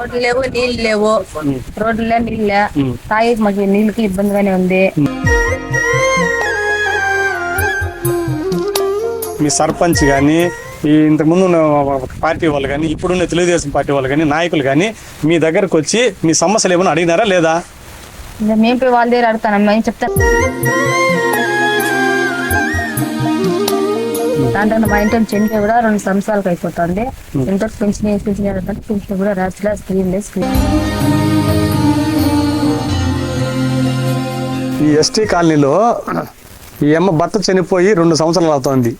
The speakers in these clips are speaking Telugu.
రోడ్లు లేవు నీళ్ళు లేవు రోడ్లే నీళ్ళే తాగి మాకు నీళ్ళకి ఇబ్బందిగానే ఉంది మీ సర్పంచ్ కానీ ఈ ఇంతకుముందు ఉన్న పార్టీ వాళ్ళు కానీ ఇప్పుడున్న తెలుగుదేశం పార్టీ వాళ్ళు కానీ నాయకులు కానీ మీ దగ్గరకు వచ్చి మీ సమస్యలు ఏమైనా అడిగినారా లేదా మేము పోయి వాళ్ళ దగ్గర అడుగుతాం మేము దాంట్లో మా ఇంట్లో చెంది కూడా రెండు సంవత్సరాలకు అయిపోతుంది. ఎంతో పెన్షన్ పెన్షన్ పెన్షన్ కూడా రాసిలా స్క్రీన్ లేదు స్క్రీన్. ఈ ఎస్టీ కాలనీలో ఈ అమ్మ భర్త చనిపోయి రెండు సంవత్సరాలు అవుతోంది.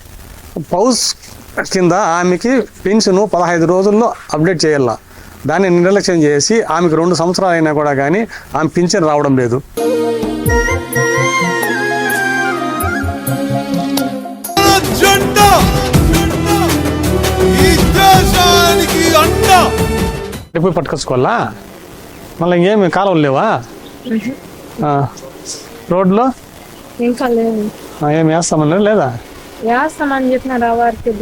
పౌస్ కింద ఆమెకి పెన్షన్ పదహైదు రోజుల్లో అప్డేట్ చేయాల. దాన్ని నిర్లక్ష్యం చేసి ఆమెకు రెండు సంవత్సరాలు అయినా కూడా కానీ ఆమె పింఛన్ రావడం లేదు. పోయి పట్టుకొచ్చుకోవాలా? మళ్ళీ ఇంకేమి కాలువలు లేవా? ఆ, రోడ్లు? ఇంకా లేదు ఆ, ఏం వేస్తామన్నారు లేదా వేస్తామని చెప్పినారు ఆ వారికి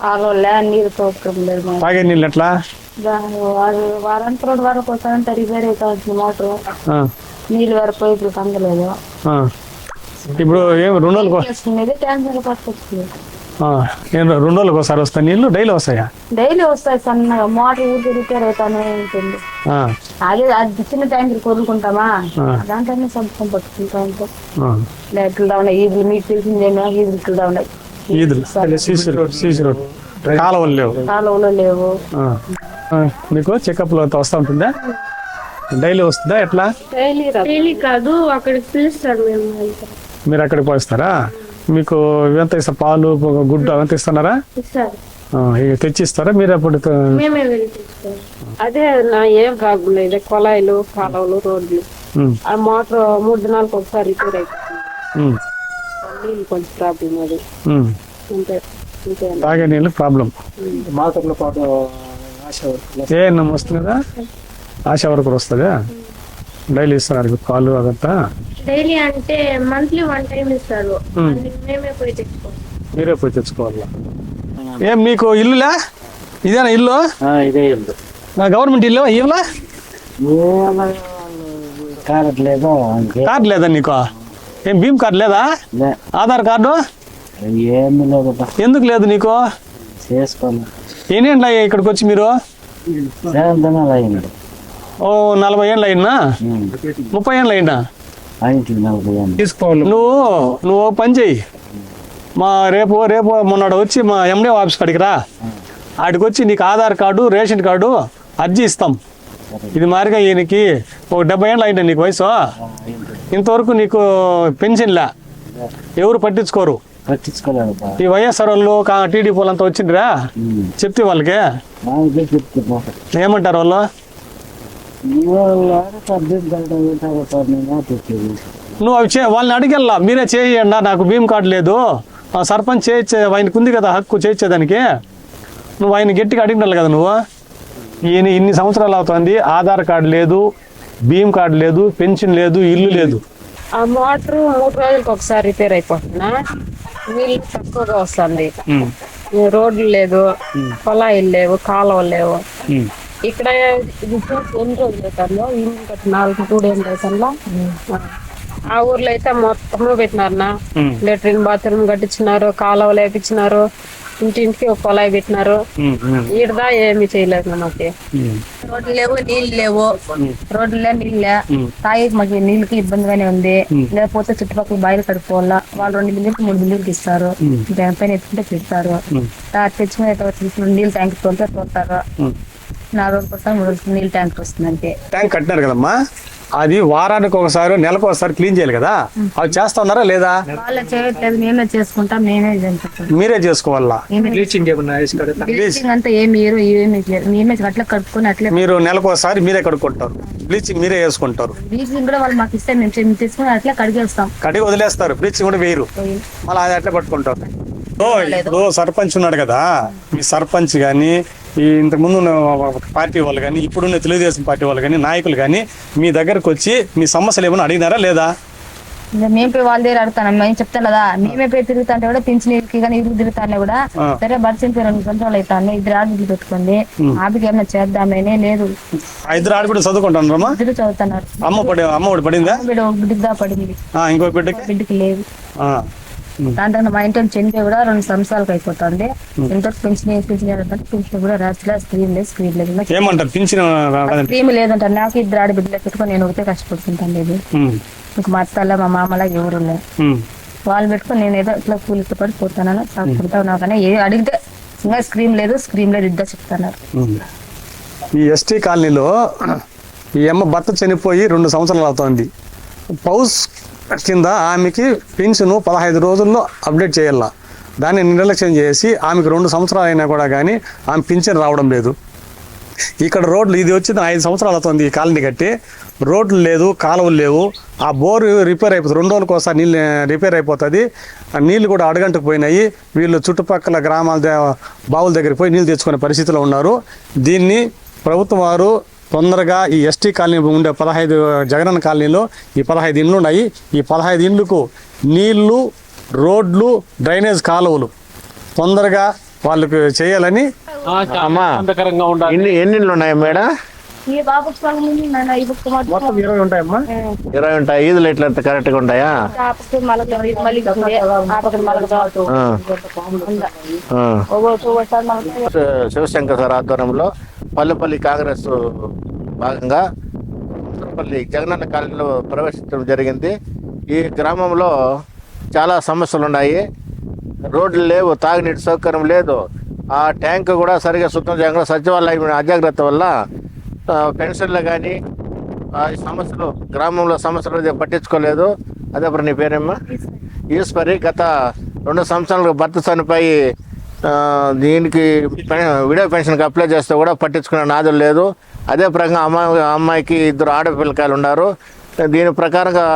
కాలువలే నీరు సౌకర్యం లేదు. తాగే నీళ్ళు ఎట్లా? దాని వారు వారానికి రెండు వారానికి వస్తానంటే రిపేర్ అవుతుంది మోటార్. ఆ, నీళ్ళు వరకు పైపులు అందలేదు ఆ. ఇప్పుడు ఏం రెండు చేసుకునేది ట్యాంకర్ పట్టుకొచ్చింది ఆ, ఏం రెండు రోజులకు ఒకసారి వస్తాయి. నీళ్ళు డైలీ వస్తాయా? డైలీ వస్తాయి సన్నగా మోటార్ ఊరికి రిపేర్ అవుతానే ఉంటుంది. ఆ, అదే అది చిన్న ట్యాంకర్ కొనుక్కుంటామా ఆ. దాంట్లోనే సొంతం పట్టుకుంటా ఉంటాం ఆ. లైట్లు ఉన్నాయి ఈదులు మీకు తెలిసిందేమో ఈదులు ఉన్నాయి ఈదులు. CC road CC road. కాలువలు లేవు. కాలువలో లేవు. మీకు చెకప్లో అంతా వస్తూ ఉంటుందా? డైలీ వస్తుందా ఎట్లా? డైలీ కాదు అక్కడికి పిలుస్తారు మేము మీరు అక్కడికి పోయిస్తారా మీకు ఎంత ఇస్తారు పాలు గుడ్డు అవంత ఇస్తున్నారా ఇస్తారు. ఆ, ఇక తెచ్చి ఇస్తారా మీరు అప్పుడు అదే నా ఏం ప్రాబ్లం లేదు కొలాయిలు కాలువలు రోడ్లు. ఆ మోటార్ మూడు దినాలకు ఒకసారి రిపేర్ నీళ్ళు కొంచెం ప్రాబ్లం అది. అంతే తాగే నీళ్ళు ప్రాబ్లం ఏ నమ్మ వస్తుంది? కదా ఆశా వరకు వస్తుందా? డైలీ ఇస్తున్నారు పాలు అదంతా? డైలీ అంటే మంత్లీ వన్ టైం ఇస్తారు. మేమే. పోయి తెచ్చుకోవాలి మీరే పోయి తెచ్చుకోవాలా? ఏం మీకు ఇల్లులా? ఇదేనా ఇల్లు? ఇదే ఇల్లు. నా గవర్నమెంట్ ఇల్లు? ఇవ్వలా కారట్లేదు అంతే. కార్డు లేదా నీకు? ఏం భీమ్ కార్డు లేదా? ఆధార్ కార్డు? ఏమీ లేదు. ఎందుకు లేదు నీకు? చేసుకోను. అయ్యాయి ఇక్కడికి వచ్చి మీరు? ఓ నలభై ఏళ్ళు అయినా. ముప్పై ఏళ్ళు అయినా తీసుకోవాలి. నువ్వు నువ్వు పని చెయ్యి. మా రేపు రేపు మొన్నడు వచ్చి మా ఎండే ఆఫీస్ కాడికి రా. ఆడికి వచ్చి నీకు ఆధార్ కార్డు రేషన్ కార్డు అర్జీ ఇస్తాం. ఇది మారిగా ఈయనకి ఒక డెబ్బై ఏళ్ళు అయింది నీకు వయసు. ఇంతవరకు నీకు పెన్షన్లా ఎవరు పట్టించుకోరు. పట్టించుకోలేదు బా. ఈ వైఎస్ఆర్ వాళ్ళు టీడీపీ వాళ్ళంతా వచ్చిండ్రా. చెప్తే వాళ్ళకి. మామూలుగా చెప్తే బా. ఏమంటారు వాళ్ళు? నువ్వు అవి చే వాళ్ళని అడిగెళ్ళా మీరే చేయండి నాకు భీమ్ కార్డు లేదు. ఆ సర్పంచ్ చేయొచ్చే ఆయనకు ఉంది కదా హక్కు చేయించేదానికి. నువ్వు ఆయన గట్టిగా అడిగినారు కదా నువ్వు. ఈయన ఇన్ని సంవత్సరాలు అవుతుంది ఆధార్ కార్డు లేదు భీమ్ కార్డు లేదు పెన్షన్ లేదు ఇల్లు లేదు. ఆ మోటార్ మూడు రోజులకు ఒకసారి రిపేర్ అయిపోతున్నా నీళ్ళు తక్కువగా వస్తుంది. రోడ్లు లేదు పొలాయిలు లేవు కాలువలు లేవు. ఇక్కడ ఎన్ని రోజులు అవుతుందో నాలుగు టూ డేస్ అవుతుందో ఆ ఊర్లో అయితే మొత్తము పెట్టినారనా లెట్రిన్ బాత్రూమ్ కట్టించినారు కాలువలు వేపించినారు ఇంటింటికి ఒక పొలాయి పెట్టినారు. ఈడదా ఏమి చేయలేదు మాకు. రోడ్లు లేవు నీళ్ళు లేవు. రోడ్లే నీళ్ళే తాగి మాకు నీళ్ళకి ఇబ్బందిగానే ఉంది. లేకపోతే చుట్టుపక్కల బాయిలు కడుక్కోవాలా? వాళ్ళు రెండు బిల్లులకి మూడు బిల్లులకి ఇస్తారు. దానిపైన ఎత్తుకుంటే పెడతారు తా- తెచ్చుకునే నీళ్ళు ట్యాంక్ తోలితే తోలుతారు. నీళ్ళు ట్యాంక్ వస్తుంది అంతే ట్యాంక్ కట్టినారు కదమ్మా. అది వారానికి ఒకసారి నెలకు ఒకసారి క్లీన్ చేయాలి కదా? అవి చేస్తా ఉన్నారా లేదా? వాళ్ళ చేయట్లేదు మేమే చేసుకుంటాం మేమే చేసుకుంటాం మీరే చేసుకోవాలా? బ్లీచింగ్ అంతా ఏమి ఇయ్యరు, ఏమి. మేమే అట్లా కడుక్కొని అట్లే మీరు నెలకు ఒకసారి మీరే కడుక్కుంటారు. బ్లీచింగ్ మీరే వేసుకుంటారు. బ్లీచింగ్ కూడా వాళ్ళు మాకు ఇస్తే మేము తీసుకుని అట్లా కడిగేస్తాం. కడిగి వదిలేస్తారు బ్లీచింగ్ కూడా వేయరు. మళ్ళీ అది అట్లా పట్టుకుంటారు. ఓ, ఇప్పుడు సర్పంచ్ ఉన్నాడు కదా. మీ సర్పంచ్ కానీ ఈ ఇంతకుముందు ఉన్న పార్టీ వాళ్ళు కానీ ఇప్పుడున్న తెలుగుదేశం పార్టీ వాళ్ళు కానీ నాయకులు కానీ మీ దగ్గరకు వచ్చి మీ సమస్యలు ఏమైనా అడిగినారా లేదా? మేము పోయి వాళ్ళ దగ్గర అడుగుతాను మేము చెప్తాను కదా? మేమే పోయి తిరుగుతుంటే కూడా పింఛనీకి కానీ ఇరుగు తిరుగుతానే కూడా సరే బడిసిన రెండు సంవత్సరాలు అవుతాను ఇద్దరు ఆడబిడ్డలు పెట్టుకుంది ఆవిడకి ఏమైనా చేద్దామనే లేదు. ఇద్దరు ఆడబిడ్డ చదువుకుంటారమ్మా ఇద్దరు చదువుతున్నారు. అమ్మ పడి అమ్మ పడిందా? బిడ్డ బిడ్డకి పడింది. ఇంకో బిడ్డకి? బిడ్డకి లేదు. దాంట్లో మా ఇంట్లో చనిపోయి కూడా రెండు సంవత్సరాలకు అయిపోతుంది. పెన్షన్ పెన్షన్ అంటే పెన్షన్ కూడా రాత్రి స్క్రీన్ లేదు స్క్రీన్ లేదు. ఏమంటారు? పింఛన్ స్క్రీన్ లేదంట. నాకు ఇద్దరు ఆడబిడ్డలు పెట్టుకొని నేను ఒకటే కష్టపడుతుంటాను లేదు. ఉమ్, ఇంక మా అత్తల మా మామలా ఎవరు. వాళ్ళు పెట్టుకొని నేను ఏదో ఇట్లా కూలికి పడి పోతానని సాగుతుంటావు నాకనే ఏ అడిగితే ఇంకా స్క్రీన్ లేదు స్క్రీన్ లేదు ఇద్దరు చెప్తున్నారు. ఈ ఎస్టీ కాలనీలో ఈ అమ్మ భర్త చనిపోయి రెండు సంవత్సరాలు అవుతోంది. పౌస్ కింద ఆమెకి పెన్షన్ పదహైదు రోజుల్లో అప్డేట్ చేయాల? దాన్ని నిర్లక్ష్యం చేసి ఆమెకు రెండు సంవత్సరాలు అయినా కూడా కానీ ఆమె పింఛన్ రావడం లేదు. ఇక్కడ రోడ్లు ఇది వచ్చి ఐదు సంవత్సరాలు అవుతుంది ఈ కాలనీ కట్టి. రోడ్లు లేదు కాలువలు లేవు. ఆ బోరు రిపేర్ అయిపోతుంది. రెండు రోజులకు ఒకసారి నీళ్ళు రిపేర్ అయిపోతుంది. ఆ నీళ్ళు కూడా అడగంటకు పోయినాయి. వీళ్ళు చుట్టుపక్కల గ్రామాల బావుల దగ్గరికి పోయి నీళ్ళు తెచ్చుకునే పరిస్థితిలో ఉన్నారు. దీన్ని ప్రభుత్వం వారు తొందరగా ఈ ఎస్టీ కాలనీ ఉండే పదహైదు జగనన్న కాలనీలో ఈ పదహైదు ఇండ్లు ఉన్నాయి. ఈ పదహైదు ఇండ్లకు నీళ్ళు రోడ్లు డ్రైనేజ్ కాలువలు తొందరగా వాళ్ళకి చేయాలని అమ్మా ఎన్ని ఎన్ని ఇళ్ళు ఉన్నాయి మేడం? ఈ బాబు మొత్తం ఇరవై ఉంటాయమ్మా? ఇరవై ఉంటాయి. ఈదులు ఎట్లా కరెక్ట్గా ఉంటాయా. శివశంకర్ సార్ ఆధ్వర్యంలో పల్లెపల్లి కాంగ్రెస్ భాగంగా ఉత్తరపల్లి జగనన్న కాలనీలో ప్రవేశించడం జరిగింది. ఈ గ్రామంలో చాలా సమస్యలు ఉన్నాయి రోడ్లు లేవు తాగునీటి సౌకర్యం లేదు. ఆ ట్యాంక్ కూడా సరిగా శుద్ధం చేయకుండా సచివాలయం అజాగ్రత్త వల్ల పెన్షన్లు కానీ ఆ సమస్యలు గ్రామంలో సమస్యలు అయితే పట్టించుకోలేదు. అదే నీ పేరేమ్మా? ఈశ్వరి. గత రెండు సంవత్సరాలకు భర్త చనిపోయి దీనికి పెన్- విడో పెన్షన్కి అప్లై చేస్తే కూడా పట్టించుకునే నాదులు లేదు. అదే ప్రకారం అమ్మాయి అమ్మాయికి ఇద్దరు ఆడపిల్లకాయలు ఉన్నారు. దీని ప్రకారంగా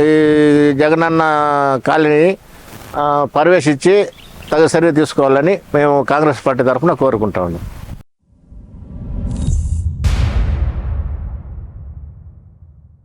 ఈ జగనన్న కాలనీ పరివేశించి తగు చర్య తీసుకోవాలని మేము కాంగ్రెస్ పార్టీ తరఫున కోరుకుంటా ఉన్నాం